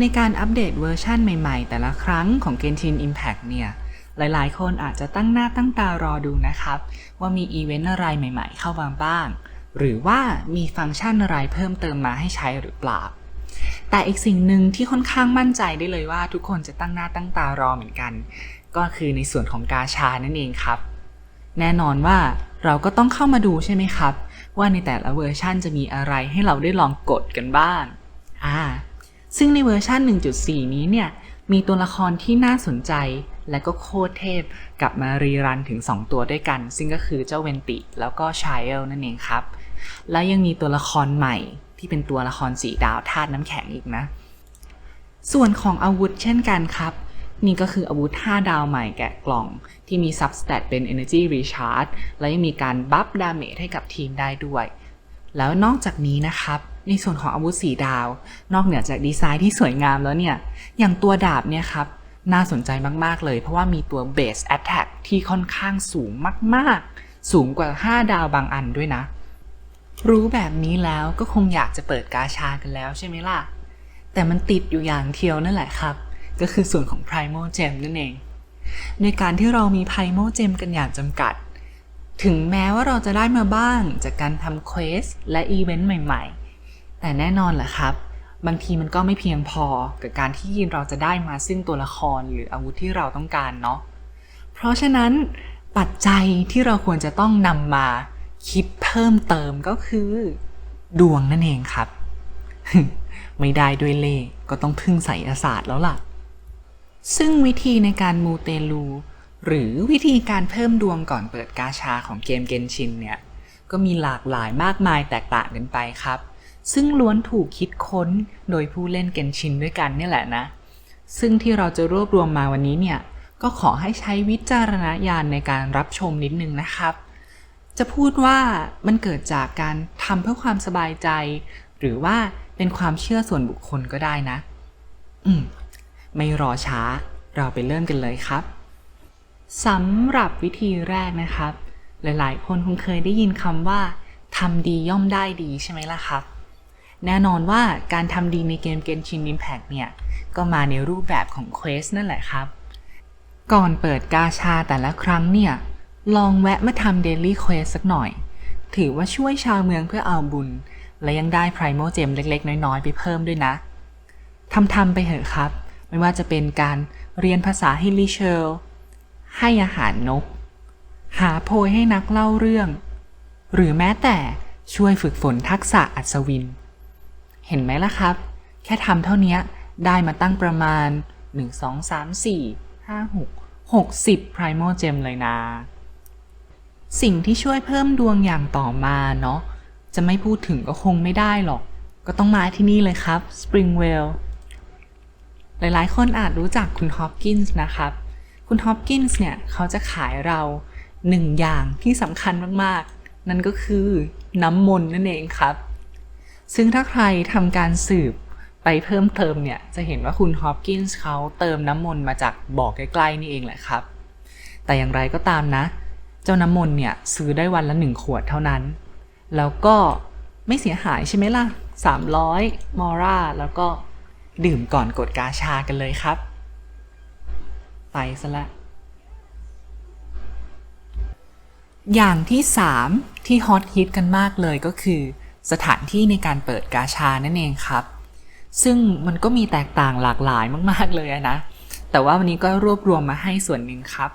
ในการอัปเดตเวอร์ชันใหม่ๆ แต่ละครั้งของ Genshin Impact เนี่ยหลายๆ คนอาจจะตั้งหน้าตั้งตารอดูนะครับ ว่ามีอีเวนต์อะไรใหม่ๆ เข้ามาบ้าง หรือว่ามีฟังก์ชันอะไรเพิ่มเติมมาให้ใช้หรือเปล่า แต่อีกสิ่งหนึ่งที่ค่อนข้างมั่นใจได้เลยว่าทุกคนจะตั้งหน้าตั้งตารอเหมือนกัน ก็คือในส่วนของกาชานั่นเองครับ แน่นอนว่าเราก็ต้องเข้ามาดูใช่ไหมครับ ว่าในแต่ละเวอร์ชันจะมีอะไรให้เราได้ลองกดกันบ้าง อ่า ซึ่งในเวอร์ชัน1.4 นี้เนี่ย มีตัวละครที่น่าสนใจและก็โคตรเทพกลับมารีรันถึง 2 ตัวด้วยกัน ซึ่งก็คือเจ้าเวนติ แล้วก็ชายเอลนั่นเองครับ และยังมีตัวละครใหม่ที่เป็นตัวละครสีดาวธาตุน้ำแข็งอีกนะ ส่วนของอาวุธเช่นกันครับ นี่ก็คืออาวุธ 5 ดาวใหม่แกะกล่อง ที่มี substat เป็น energy recharge และยังมีการบัฟดาเมจให้กับทีมได้ด้วย แล้วนอกจากนี้นะครับ ในส่วนของอาวุธสีดาว นอกเหนือจากดีไซน์ที่สวยงามแล้วเนี่ย อย่างตัวดาบเนี่ยครับ น่าสนใจมาก ๆ เลย เพราะว่ามีตัว base attack ที่ค่อนข้างสูงมาก ๆ สูงกว่า 5 ดาวบางอันด้วยนะ รู้แบบนี้แล้วก็คงอยากจะเปิดกาชากันแล้วใช่ไหมล่ะ แต่มันติดอยู่อย่างเดียวนั่นแหละครับ ก็คือส่วนของ Primal Gem นั่นเอง ในการที่เรามี Primal Gem กันอย่างจำกัดถึงแม้ว่าเราจะได้มาบ้างจากการทำเควสและอีเวนต์ใหม่ ๆ แต่แน่นอนแหละครับ บางทีมันก็ไม่เพียงพอกับการที่เราจะได้มาซึ่งตัวละครหรืออาวุธที่เราต้องการเนาะเพราะฉะนั้นปัจจัยที่เราควรจะต้องนำมาคิดเพิ่มเติมก็คือ ดวงนั่นเองครับ ไม่ได้ด้วยเล่ก็ต้องพึ่งไสยศาสตร์แล้วล่ะ ซึ่งวิธีในการมูเตลู หรือวิธีการเพิ่มดวงก่อนเปิดกาชาของเกมเกนชินเนี่ย ก็มีหลากหลายมากมายแตกต่างกันไปครับ ซึ่งล้วนถูกคิดค้นโดยผู้เล่นเกนชินด้วยกันเนี่ยแหละนะ ซึ่งที่เราจะรวบรวมมาวันนี้เนี่ย ก็ขอให้ใช้วิจารณญาณในการรับชมนิดนึงนะครับ จะพูดว่ามันเกิดจากการทำเพื่อความสบายใจ หรือว่าเป็นความเชื่อส่วนบุคคลก็ได้นะ อืม ไม่รอช้า เราไปเริ่มกันเลยครับสำหรับวิธีแรกนะครับ หลายๆ คนคงเคยได้ยินคำว่าทำดีย่อมได้ดีใช่ไหมล่ะครับ แน่นอนว่าการทำดีในเกม Genshin Impact เนี่ย ก็มาในรูปแบบของเควสนั่นแหละครับ ก่อนเปิดกาชาแต่ละครั้งเนี่ย ลองแวะมาทำเดลี่เควสสักหน่อย ถือว่าช่วยชาวเมืองเพื่อเอาบุญ และยังได้ Primal Gem เล็ก ๆ น้อยๆ ไปเพิ่มด้วยนะทำทำไปเถอะครับ ไม่ว่าจะเป็นการเรียนภาษาฮิลิเชล ให้อาหารนก หาโพยให้นักเล่าเรื่อง หรือแม้แต่ช่วยฝึกฝนทักษะอัศวิน เห็นไหมล่ะครับ แค่ทำเท่านี้ได้มาตั้งประมาณ 1 2 3 4 5 6 60 Primal Gem เลยนะ สิ่งที่ช่วยเพิ่มดวงอย่างต่อมาเนาะจะไม่พูดถึงก็คงไม่ได้หรอก ก็ต้องมาที่นี่เลยครับ Springwell หลายๆ คนอาจรู้จักคุณฮอปกินส์นะครับ คุณฮอปกินส์เนี่ย เขาจะขายเราหนึ่งอย่างที่สำคัญมาก ๆ นั่นก็คือน้ำมนต์นั่นเองครับ ซึ่งถ้าใครทำการสืบไปเพิ่มเติมเนี่ยจะเห็นว่าคุณฮอปกินส์เขาเติมน้ำมนต์มาจากบ่อใกล้ๆนี่เองแหละครับ แต่อย่างไรก็ตามนะ เจ้าน้ำมนต์เนี่ยซื้อได้วันละหนึ่งขวดเท่านั้น แล้วก็ไม่เสียหายใช่ไหมล่ะ 300 มอร่า แล้วก็ดื่มก่อนกดกาชากันเลยครับ ไปซะละ อย่างที่ 3 ที่ฮอตฮิตกันมากเลยก็คือ สถานที่ในการเปิดกาชานั่นเองครับ ซึ่งมันก็มีแตกต่างหลากหลายมาก ๆ เลยนะ แต่ว่าวันนี้ก็รวบรวมมาให้ส่วนหนึ่งครับ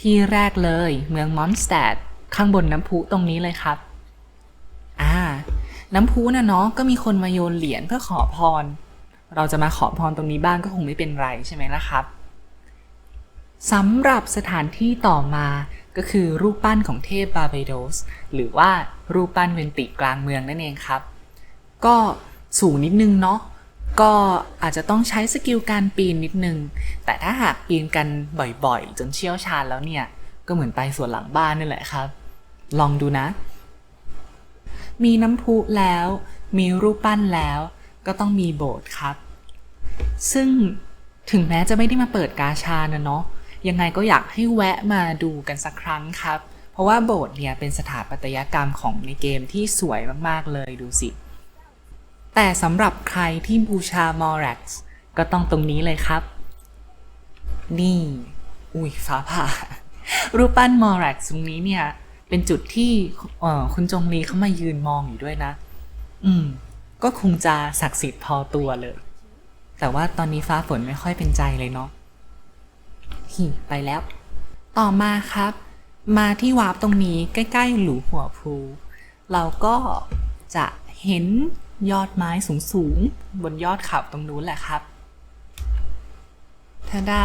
ที่แรกเลยเมืองมอนสเตดข้างบนน้ำพุตรงนี้เลยครับ อ่า น้ำพุน่ะเนาะก็มีคนมาโยนเหรียญเพื่อขอพร เราจะมาขอพรตรงนี้บ้างก็คงไม่เป็นไรใช่ไหมล่ะครับสำหรับสถานที่ต่อมา ก็คือรูปปั้นของเทพบาเบโดส หรือว่ารูปปั้นเวนติกลางเมืองนั่นเองครับ ก็สูงนิดนึงเนาะก็อาจจะต้องใช้สกิลการปีนนิดนึง แต่ถ้าหากปีนกันบ่อยๆ จนเชี่ยวชาญแล้วเนี่ย ก็เหมือนไปสวนหลังบ้านนี่แหละครับ ลองดูนะ มีน้ำพุแล้ว มีรูปปั้นแล้ว ก็ต้องมีโบสถ์ครับ ซึ่งถึงแม้จะไม่ได้มาเปิดกาชานะเนาะ ยังไงก็อยากให้แวะมาดูกันสักครั้งครับ เพราะว่าโบสถ์เนี่ยเป็นสถาปัตยกรรมของในเกมที่สวยมากๆเลยดูสิ แต่สำหรับใครที่บูชามอรักซ์ก็ต้องตรงนี้เลยครับ นี่ อุ้ยฟ้าผ่า รูปปั้นมอรักตรงนี้เนี่ย เป็นจุดที่คุณจงลีเขามายืนมองอยู่ด้วยนะ อืม ก็คงจะศักดิ์สิทธิ์พอตัวเลย แต่ว่าตอนนี้ฟ้าฝนไม่ค่อยเป็นใจเลยเนาะ หิไปแล้ว ต่อมาครับ มาที่วาร์ปตรงนี้ใกล้ๆหลูหัวภูเราก็จะเห็นยอดไม้สูงๆ บนยอดเขาตรงนู้นแหละครับทาดา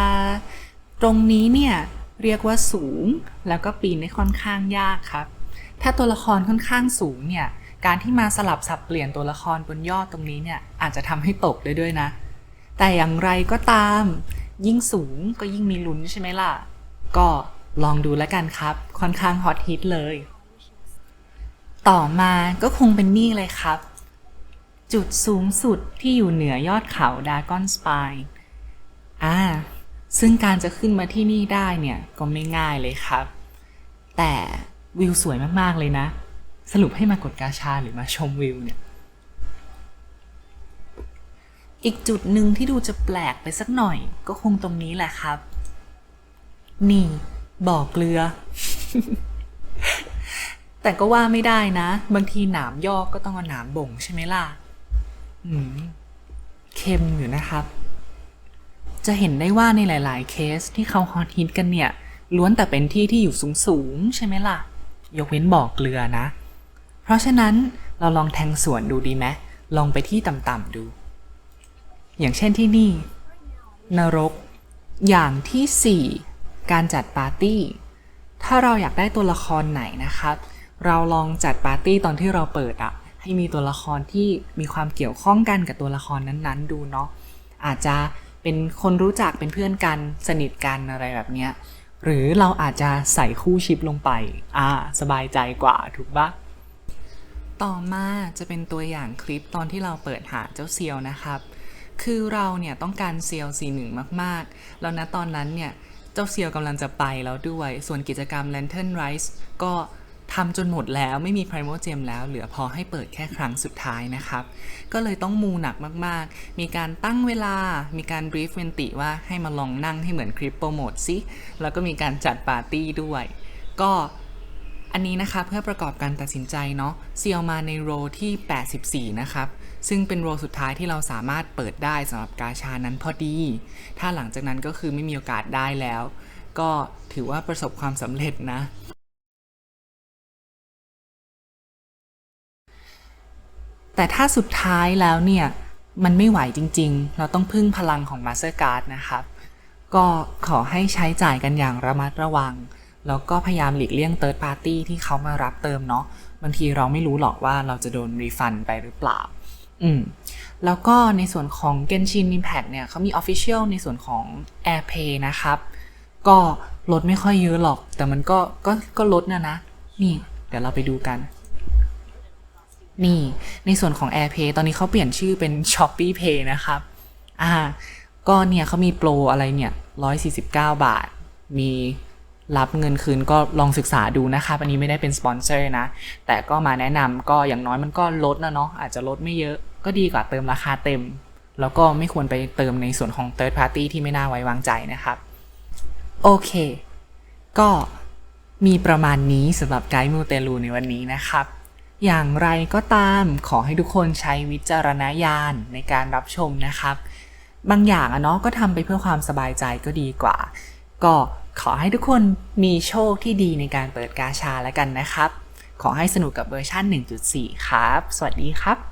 ตรงนี้เนี่ยเรียกว่าสูงแล้วก็ปีนได้ค่อนข้างยากครับ ถ้าตัวละครค่อนข้างสูงเนี่ย การที่มาสลับสับเปลี่ยนตัวละครบนยอดตรงนี้เนี่ยอาจจะทำให้ตกได้ด้วยนะ แต่อย่างไรก็ตาม ยิ่งสูงก็ยิ่งมีลุ้นใช่ไหมล่ะ ก็ลองดูแล้วกันครับ ค่อนข้างฮอตฮิตเลย ต่อมาก็คงเป็นนี่เลยครับ จุดสูงสุดที่อยู่เหนือยอดเขาดากอนสปายอ่าซึ่งการจะขึ้นมาที่นี่ได้เนี่ยก็ไม่ง่ายเลยครับ แต่วิวสวยมาก ๆ เลยนะ สรุปให้มากดกาชาหรือมาชมวิวเนี่ย อีกจุดหนึ่งที่ดูจะแปลกไปสักหน่อย ก็คงตรงนี้แหละครับ นี่ บ่อเกลือ แต่ก็ว่าไม่ได้นะ บางทีหนามยอกก็ต้องเอาหนามบ่งใช่ไหมล่ะ อืมเค็มอยู่นะครับ จะเห็นได้ว่าในหลาย ๆ เคสที่เขาฮอตฮิตกันเนี่ย ล้วนแต่เป็นที่ที่อยู่สูง ๆ ใช่ไหมล่ะ ยกเว้นบ่อเกลือนะ เพราะฉะนั้นเราลองแทงสวนดูดีไหมลองไปที่ต่ำ ๆ ดู อย่างเช่นที่นี่ นรก อย่างที่ 4 การจัดปาร์ตี้ ถ้าเราอยากได้ตัวละครไหนนะครับ เราลองจัดปาร์ตี้ตอนที่เราเปิดอะให้มีตัวละครที่มีความเกี่ยวข้องกันกับตัวละครนั้นๆ ดูเนาะอาจจะเป็นคนรู้จักเป็นเพื่อนกันสนิทกันอะไรแบบเนี้ยหรือเราอาจจะใส่คู่ชิปลงไป อ่า สบายใจกว่าถูกปะต่อมาจะเป็นตัวอย่างคลิปตอนที่เราเปิดหาเจ้าเซียวนะครับ คือเราเนี่ยต้องการเซียวสีหนึ่งมากๆ แล้วนะตอนนั้นเนี่ย เจ้าเซียวกำลังจะไปแล้วด้วย ส่วนกิจกรรม Lantern Rise ก็ทำจนหมดแล้วไม่มี Primal Gem แล้วเหลือพอให้เปิดแค่ครั้งสุดท้ายนะครับ ก็เลยต้องมูหนักมากๆ มีการตั้งเวลา มีการ brief เวนติว่าให้มาลองนั่งให้เหมือนคลิปโปรโมทสิแล้วก็มีการจัดปาร์ตี้ด้วย ก็ อันนี้นะคะเพื่อประกอบการตัดสินใจเนาะเซียวมาในโรที่ 84 นะครับ ซึ่งเป็นโรสุดท้ายที่เราสามารถเปิดได้สำหรับกาชานั้นพอดี ถ้าหลังจากนั้นก็คือไม่มีโอกาสได้แล้ว ก็ถือว่าประสบความสำเร็จนะแต่ถ้าสุดท้ายแล้วเนี่ยมันไม่ไหวจริงๆ เราต้องพึ่งพลังของ Master Card นะครับ ก็ขอให้ใช้จ่ายกันอย่างระมัดระวัง แล้วก็พยายามหลีกเลี่ยง Third Party ที่เขามารับเติมเนาะบางทีเราไม่รู้หรอกว่าเราจะโดนรีฟันไปหรือเปล่า อืม แล้วก็ในส่วนของ Genshin Impact เนี่ยเขามี Official ในส่วนของ AirPay นะครับ ก็ลดไม่ค่อยเยอะหรอก แต่มันก็ก็ก็ลดนะนะ นี่เดี๋ยวเราไปดูกัน นี่ ในส่วนของ AirPay ตอนนี้เขาเปลี่ยนชื่อเป็น Shopee Pay นะครับ อ่า ก็เนี่ยเขามีโปรอะไรเนี่ย 149 บาท มี รับเงินคืนก็ลองศึกษาดูนะครับ อันนี้ไม่ได้เป็นสปอนเซอร์นะ แต่ก็มาแนะนำก็อย่างน้อยมันก็ลดนะเนาะอาจจะลดไม่เยอะก็ดีกว่าเติมราคาเต็ม แล้วก็ไม่ควรไปเติมในส่วนของ third party ที่ไม่น่าไว้วางใจนะครับ โอเค ก็มีประมาณนี้สำหรับไกด์มูเตลูในวันนี้นะครับ อย่างไรก็ตามขอให้ทุกคนใช้วิจารณญาณในการรับชมนะครับ บางอย่างอะเนาะก็ทำไปเพื่อความสบายใจก็ดีกว่า ก็ ขอให้ทุกคนมีโชคที่ดีในการเปิดกาชาแล้วกันนะครับ ขอให้สนุกกับเวอร์ชัน1.4 ครับ สวัสดีครับ